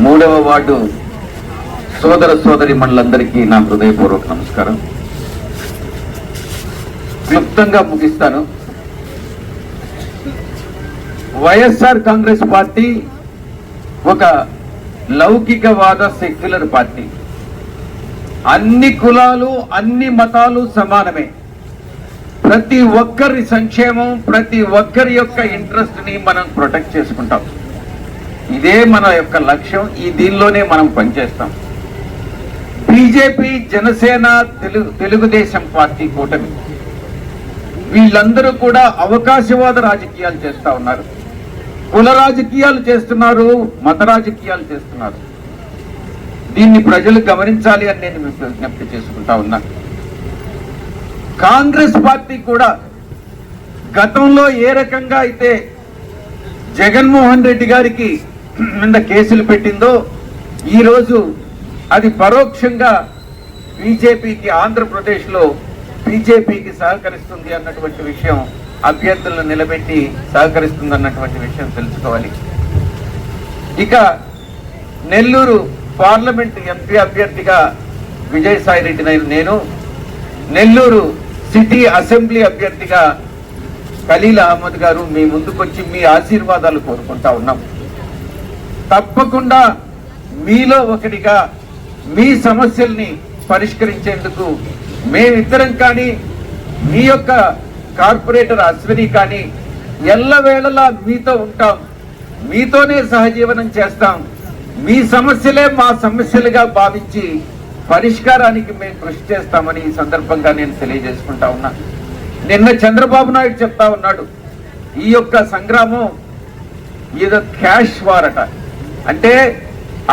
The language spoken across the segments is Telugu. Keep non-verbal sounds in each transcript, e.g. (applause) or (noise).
మూడవ వార్డు సోదర సోదరి మండలందరికీ నా హృదయపూర్వక నమస్కారం. క్లుప్తంగా ముగిస్తాను. వైఎస్ఆర్ కాంగ్రెస్ పార్టీ ఒక లౌకికవాద సెక్యులర్ పార్టీ. అన్ని కులాలు అన్ని మతాలు సమానమే. ప్రతి ఒక్కరి సంక్షేమం ప్రతి ఒక్కరి యొక్క ఇంట్రెస్ట్ని మనం ప్రొటెక్ట్ చేసుకుంటాం. ఇదే మన యొక్క లక్ష్యం ఈ దీనిలోనే మనం పనిచేస్తాం. బీజేపీ జనసేన తెలుగు తెలుగుదేశం పార్టీ కూటమి వీళ్ళందరూ కూడా అవకాశవాద రాజకీయాలు చేస్తూ ఉన్నారు. కుల రాజకీయాలు చేస్తున్నారు మత రాజకీయాలు చేస్తున్నారు. దీన్ని ప్రజలు గమనించాలి అని నేను విజ్ఞప్తి చేసుకుంటా ఉన్నాను కాంగ్రెస్ పార్టీ కూడా గతంలో ఏ రకంగా అయితే జగన్మోహన్ రెడ్డి గారికి మీద కేసులు పెట్టిందో ఈరోజు అది పరోక్షంగా బీజేపీకి ఆంధ్రప్రదేశ్లో బీజేపీకి సహకరిస్తుంది అన్నటువంటి విషయం అభ్యర్థులను నిలబెట్టి సహకరిస్తుంది అన్నటువంటి విషయం తెలుసుకోవాలి. ఇక నెల్లూరు పార్లమెంట్ ఎంపీ అభ్యర్థిగా విజయసాయి రెడ్డి నేను నెల్లూరు సిటీ అసెంబ్లీ అభ్యర్థిగా ఖలీల్ అహ్మద్ గారు మీ ముందుకొచ్చి మీ ఆశీర్వాదాలు కోరుకుంటా ఉన్నాం. తప్పకుండా మీలో ఒకటిగా మీ సమస్యల్ని పరిష్కరించేందుకు మేమిద్దరం కానీ మీ యొక్క కార్పొరేటర్ అశ్విని కానీ ఎల్లవేళలా మీతో ఉంటాం. మీతోనే సహజీవనం చేస్తాం. మీ సమస్యలే మా సమస్యలుగా భావించి పరిష్కారానికి మేము కృషి చేస్తామని ఈ సందర్భంగా నేను తెలియజేసుకుంటా ఉన్నా. నిన్న చంద్రబాబు నాయుడు చెప్తా ఉన్నాడు ఈ యొక్క సంగ్రామం ఏదో క్యాష్ వారట అంటే.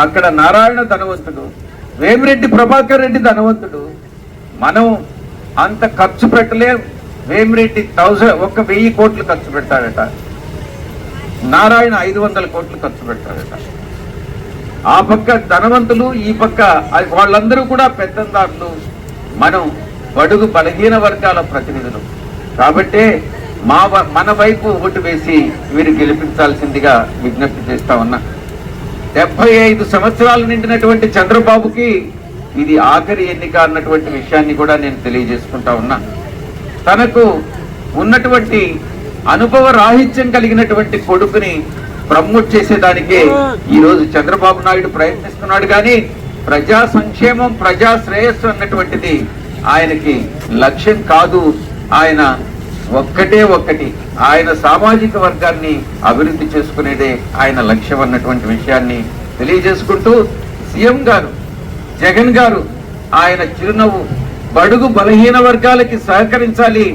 అక్కడ నారాయణ ధనవంతుడు వేమిరెడ్డి ప్రభాకర్ రెడ్డి ధనవంతుడు మనం అంత ఖర్చు పెట్టలేం. వేమిరెడ్డి థౌసండ్ ఒక వెయ్యి కోట్లు ఖర్చు పెడతాడట. నారాయణ ఐదు వందల కోట్లు ఖర్చు పెడతాడట. ఆ పక్క ధనవంతులు ఈ పక్క వాళ్ళందరూ కూడా పెద్దందారులు. మనం బడుగు బలహీన వర్గాల ప్రతినిధులు. కాబట్టే మా మన వైపు ఓటు వేసి వీరు గెలిపించాల్సిందిగా విజ్ఞప్తి చేస్తా ఉన్నా. డెబ్బై ఐదు సంవత్సరాలు నిండినటువంటి చంద్రబాబుకి ఇది ఆఖరి ఎన్నిక అన్నటువంటి విషయాన్ని కూడా నేను తెలియజేసుకుంటా ఉన్నా. తనకు ఉన్నటువంటి అనుభవ రాహిత్యం కలిగినటువంటి కొడుకుని ప్రమోట్ చేసేదానికే ఈ రోజు చంద్రబాబు నాయుడు ప్రయత్నిస్తున్నాడు కానీ ప్రజా సంక్షేమం ప్రజా శ్రేయస్సు అన్నటువంటిది ఆయనకి లక్ష్యం కాదు. ఆయన ఒక్కటే ఒక్కటి. ఆయన సామాజిక వర్గాన్ని అభివృద్ధి చేసుకునేదే ఆయన లక్ష్యం అన్నటువంటి విషయాన్ని తెలియజేసుకుంటూ సీఎం గారు జగన్ గారు ఆయన చిరునవ్వు బడుగు బలహీన వర్గాలకి సహకరించాలి.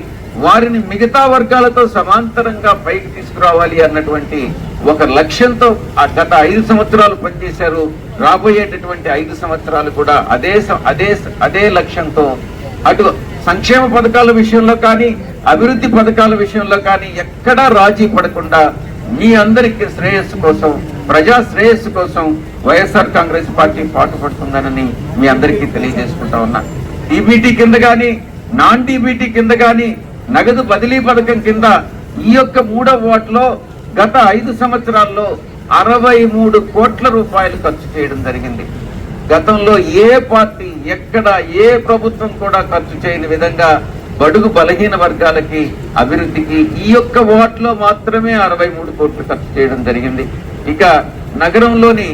వారిని మిగతా వర్గాలతో సమాంతరంగా పైకి తీసుకురావాలి అన్నటువంటి ఒక లక్ష్యంతో ఆ గత ఐదు సంవత్సరాలు పనిచేశారు. రాబోయేటటువంటి ఐదు సంవత్సరాలు కూడా అదే అదే అదే లక్ష్యంతో అటు సంక్షేమ పథకాల విషయంలో కానీ అభివృద్ధి పథకాల విషయంలో కానీ ఎక్కడా రాజీ పడకుండా మీ అందరికి శ్రేయస్సు కోసం ప్రజా శ్రేయస్సు కోసం వైఎస్ఆర్ కాంగ్రెస్ పార్టీ పాటుపడుతుందనని మీ అందరికీ తెలియజేసుకుంటా ఉన్నా. టీబీటీ కింద కానీ నాన్ డీబీటీ కింద కానీ నగదు బదిలీ పథకం కింద ఈ యొక్క మూడవ ఓట్లో గత ఐదు సంవత్సరాల్లో అరవై మూడు కోట్ల రూపాయలు ఖర్చు చేయడం జరిగింది. గతంలో ఏ పార్టీ ఎక్కడ ఏ ప్రభుత్వం కూడా ఖర్చు చేయని విధంగా బడుగు బలహీన వర్గాలకి అభివృద్ధికి ఈ యొక్క ఓట్లో మాత్రమే అరవై మూడు కోట్లు ఖర్చు చేయడం జరిగింది. ఇక నగరంలోని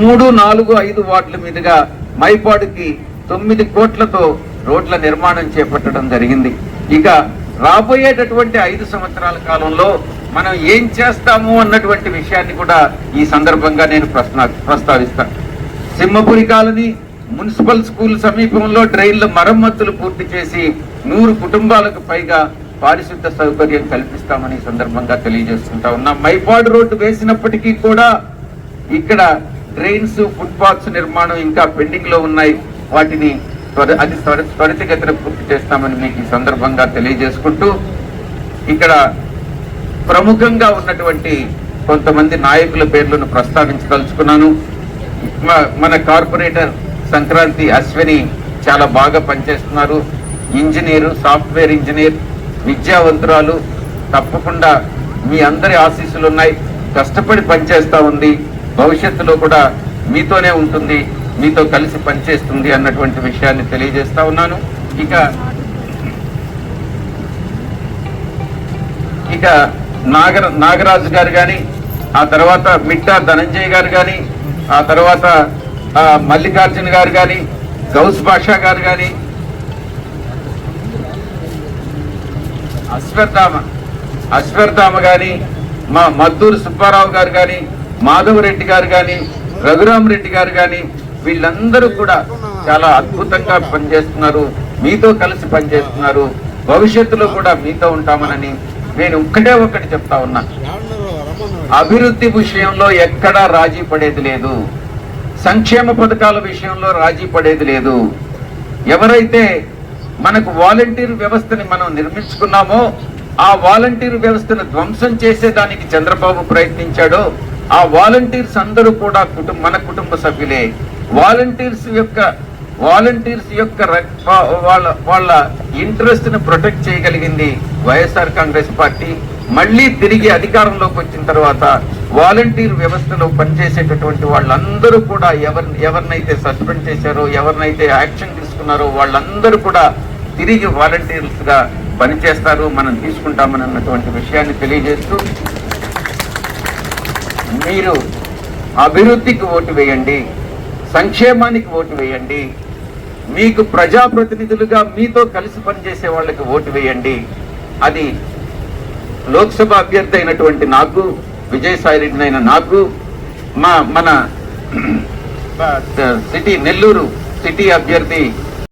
మూడు నాలుగు ఐదు వార్డుల మీదుగా మైపాడుకి తొమ్మిది కోట్లతో రోడ్ల నిర్మాణం చేపట్టడం జరిగింది. ఇక రాబోయేటటువంటి ఐదు సంవత్సరాల కాలంలో మనం ఏం చేస్తాము అన్నటువంటి విషయాన్ని కూడా ఈ సందర్భంగా నేను ప్రశ్న ప్రస్తావిస్తాను సింహపురి కాలనీ మున్సిపల్ స్కూల్ సమీపంలో డ్రైన్ల మరమ్మతులు పూర్తి చేసి నూరు కుటుంబాలకు పైగా పారిశుద్ధ సౌకర్యం కల్పిస్తామని సందర్భంగా తెలియజేసుకుంటా ఉన్నాం. మైపాడు రోడ్డు వేసినప్పటికీ కూడా ఇక్కడ డ్రైన్స్ ఫుట్పాత్స్ నిర్మాణం ఇంకా పెండింగ్లో ఉన్నాయి. వాటిని త్వర అది త్వర త్వరితగతిన పూర్తి చేస్తామని మీకు ఈ సందర్భంగా తెలియజేసుకుంటూ ఇక్కడ ప్రముఖంగా ఉన్నటువంటి కొంతమంది నాయకుల పేర్లను ప్రస్తావించదలుచుకున్నాను. మన కార్పొరేటర్ సంక్రాంతి అశ్విని చాలా బాగా పనిచేస్తున్నారు. ఇంజనీరు సాఫ్ట్వేర్ ఇంజనీర్ విద్యావంతురాలు తప్పకుండా మీ అందరి ఆశీస్సులు ఉన్నాయి కష్టపడి పనిచేస్తూ ఉంది. భవిష్యత్తులో కూడా మీతోనే ఉంటుంది. మీతో కలిసి పనిచేస్తుంది అన్నటువంటి విషయాన్ని తెలియజేస్తా ఉన్నాను. ఇక ఇక నాగర నాగరాజు గారు కానీ ఆ తర్వాత మిట్టా ధనంజయ్ గారు కానీ ఆ తర్వాత మల్లికార్జున్ మల్లికార్జున గారు కానీ గౌస్ బాషా గారు కానీ అశ్వర్ధామ అశ్వర్ధామ కానీ మా మద్దూరు సుబ్బారావు గారు కానీ మాధవరెడ్డి గారు కానీ రఘురామరెడ్డి గారు కానీ వీళ్ళందరూ కూడా చాలా అద్భుతంగా పనిచేస్తున్నారు. మీతో కలిసి పనిచేస్తున్నారు. భవిష్యత్తులో కూడా మీతో ఉంటామనని నేను ఒక్కటే ఒక్కటి చెప్తా ఉన్నా. అభివృద్ధి విషయంలో ఎక్కడా రాజీ పడేది లేదు. సంక్షేమ పథకాల విషయంలో రాజీ పడేది లేదు. ఎవరైతే మనకు వాలంటీర్ వ్యవస్థని మనం నిర్మించుకున్నామో ఆ వాలంటీర్ వ్యవస్థను ధ్వంసం చేసేదానికి చంద్రబాబు ప్రయత్నించాడో ఆ వాలంటీర్స్ అందరూ కూడా కుటుంబ మన కుటుంబ సభ్యులే. వాలంటీర్స్ యొక్క వాలంటీర్స్ యొక్క వాళ్ళ వాళ్ళ ఇంట్రెస్ట్ని ప్రొటెక్ట్ చేయగలిగింది వైఎస్ఆర్ కాంగ్రెస్ పార్టీ. మళ్ళీ తిరిగి అధికారంలోకి వచ్చిన తర్వాత వాలంటీర్ వ్యవస్థలో పనిచేసేటటువంటి వాళ్ళందరూ కూడా ఎవరి ఎవరినైతే సస్పెండ్ చేశారో ఎవరినైతే యాక్షన్ తీసుకున్నారో వాళ్ళందరూ కూడా తిరిగి వాలంటీర్స్గా పనిచేస్తారు. మనం తీసుకుంటామని అన్నటువంటి విషయాన్ని తెలియజేస్తూ మీరు అభివృద్ధికి ఓటు వేయండి. సంక్షేమానికి ఓటు వేయండి. మీకు ప్రజాప్రతినిధులుగా మీతో కలిసి పనిచేసే వాళ్ళకి ఓటు వేయండి. అది లోక్సభ అభ్యర్థి అయినటువంటి నాకు విజయసాయి రెడ్డి అయిన నాకు మా మన (clears throat) సిటీ నెల్లూరు సిటీ అభ్యర్థి